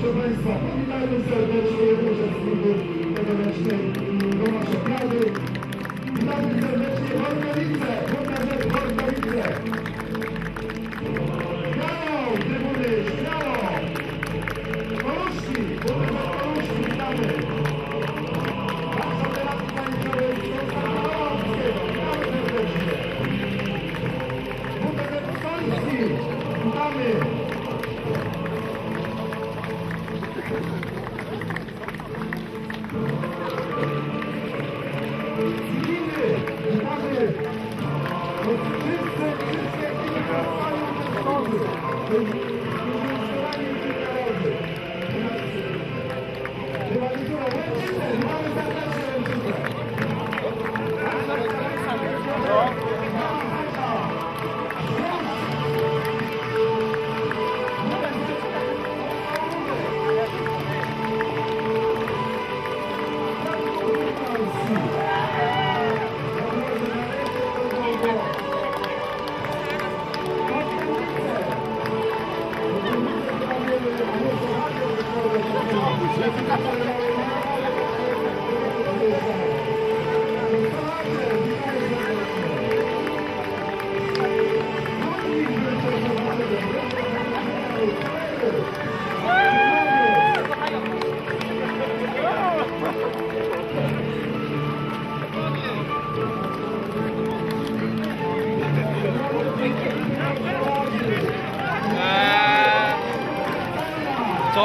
proszę Państwa, witajmy serdecznie uczestników tegorocznej Tomaszowiady. Witamy serdecznie Workowice, pokażę Workowice. Thank you. Gracias.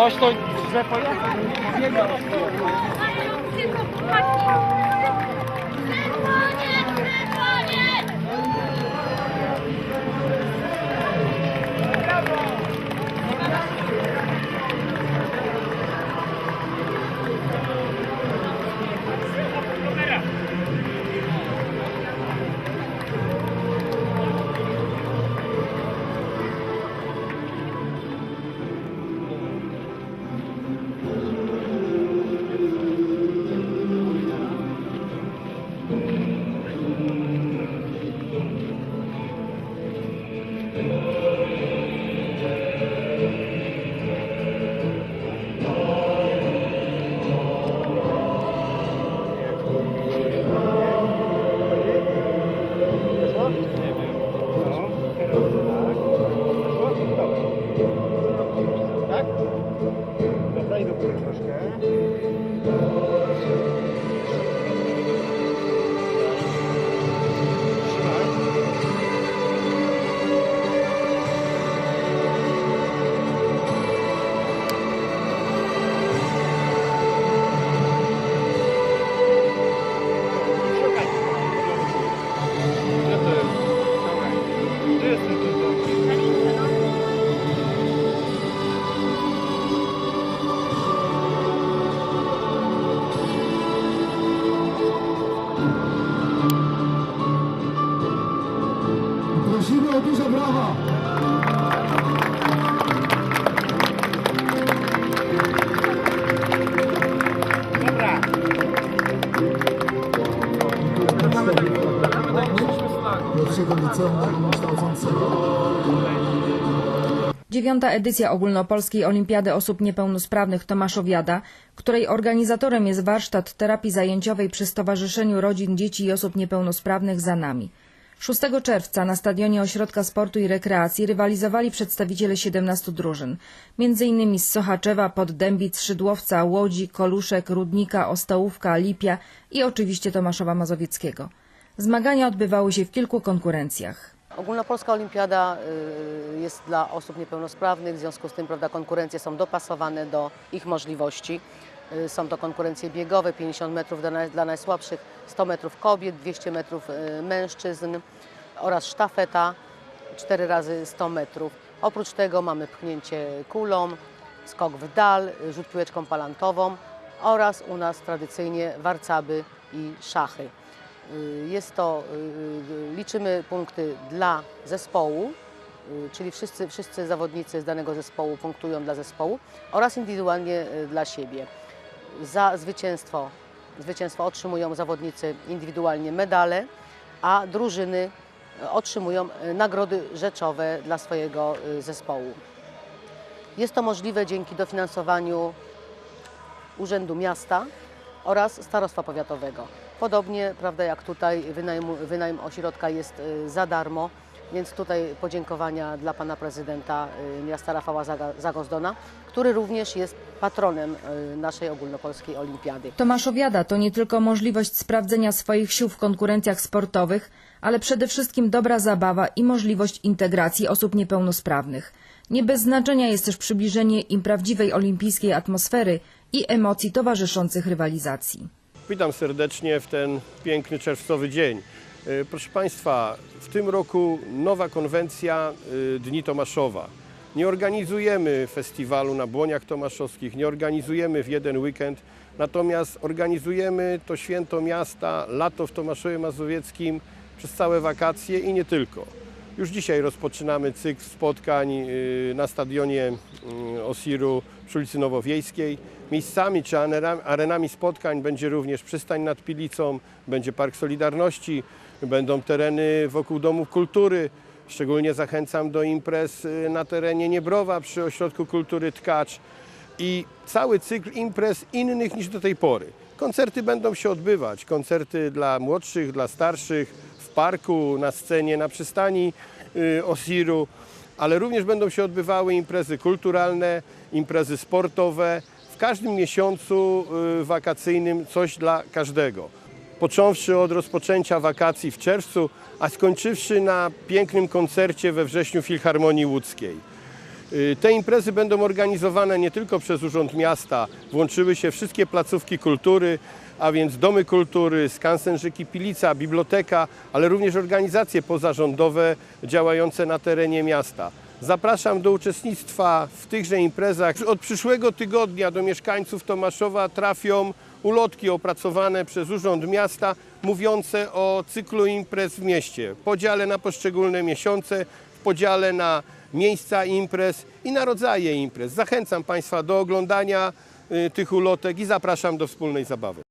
Coś to źle pojechał. Prosimy o duże brawa. Dobra. Pierwszego liceum ogólnokształcącego. Dziewiąta edycja ogólnopolskiej Olimpiady Osób Niepełnosprawnych Tomaszowiada, której organizatorem jest warsztat terapii zajęciowej przy Stowarzyszeniu Rodzin Dzieci i Osób Niepełnosprawnych za nami. 6 czerwca na stadionie Ośrodka Sportu i Rekreacji rywalizowali przedstawiciele 17 drużyn, m.in. z Sochaczewa, Poddębic, Szydłowca, Łodzi, Koluszek, Rudnika, Ostołówka, Lipia i oczywiście Tomaszowa Mazowieckiego. Zmagania odbywały się w kilku konkurencjach. Ogólnopolska Olimpiada y, jest dla osób niepełnosprawnych, w związku z tym prawda, konkurencje są dopasowane do ich możliwości. Y, Są to konkurencje biegowe, 50 metrów dla, naj, dla najsłabszych, 100 metrów kobiet, 200 metrów y, mężczyzn oraz sztafeta 4 razy 100 metrów. Oprócz tego mamy pchnięcie kulą, skok w dal, rzut piłeczką palantową oraz u nas tradycyjnie warcaby i szachy. Y, Jest to, liczymy punkty dla zespołu, czyli wszyscy, wszyscy zawodnicy z danego zespołu punktują dla zespołu oraz indywidualnie dla siebie. Za zwycięstwo, zwycięstwo otrzymują zawodnicy indywidualnie medale, a drużyny y, otrzymują y, nagrody rzeczowe dla swojego y, zespołu. Jest to możliwe dzięki dofinansowaniu Urzędu Miasta oraz Starostwa Powiatowego. Podobnie, prawda, jak tutaj wynajem, wynajem ośrodka jest za darmo, więc tutaj podziękowania dla pana prezydenta y, miasta Rafała Zagozdona, który również jest patronem y, naszej ogólnopolskiej olimpiady. Tomaszowiada to nie tylko możliwość sprawdzenia swoich sił w konkurencjach sportowych, ale przede wszystkim dobra zabawa i możliwość integracji osób niepełnosprawnych. Nie bez znaczenia jest też przybliżenie im prawdziwej olimpijskiej atmosfery i emocji towarzyszących rywalizacji. Witam serdecznie w ten piękny czerwcowy dzień. E, Proszę Państwa, w tym roku nowa konwencja e, Dni Tomaszowa. Nie organizujemy festiwalu na Błoniach Tomaszowskich, nie organizujemy w jeden weekend, natomiast organizujemy to święto miasta, lato w Tomaszowie Mazowieckim przez całe wakacje i nie tylko. Już dzisiaj rozpoczynamy cykl spotkań y, na stadionie y, Osiru przy ulicy Nowowiejskiej. Miejscami czy arenami spotkań będzie również przystań nad Pilicą, będzie Park Solidarności, będą tereny wokół Domów Kultury. Szczególnie zachęcam do imprez y, na terenie Niebrowa przy Ośrodku Kultury Tkacz i cały cykl imprez innych niż do tej pory. Koncerty będą się odbywać, koncerty dla młodszych, dla starszych, w parku, na scenie, na przystani y, Osiru, ale również będą się odbywały imprezy kulturalne, imprezy sportowe. W każdym miesiącu y, wakacyjnym coś dla każdego. Począwszy od rozpoczęcia wakacji w czerwcu, a skończywszy na pięknym koncercie we wrześniu Filharmonii Łódzkiej. Y, Te imprezy będą organizowane nie tylko przez Urząd Miasta, włączyły się wszystkie placówki kultury, a więc domy kultury, skansen rzeki Pilica, biblioteka, ale również organizacje pozarządowe działające na terenie miasta. Zapraszam do uczestnictwa w tychże imprezach. Od przyszłego tygodnia do mieszkańców Tomaszowa trafią ulotki opracowane przez Urząd Miasta mówiące o cyklu imprez w mieście, podziale na poszczególne miesiące, podziale na miejsca imprez i na rodzaje imprez. Zachęcam Państwa do oglądania y, tych ulotek i zapraszam do wspólnej zabawy.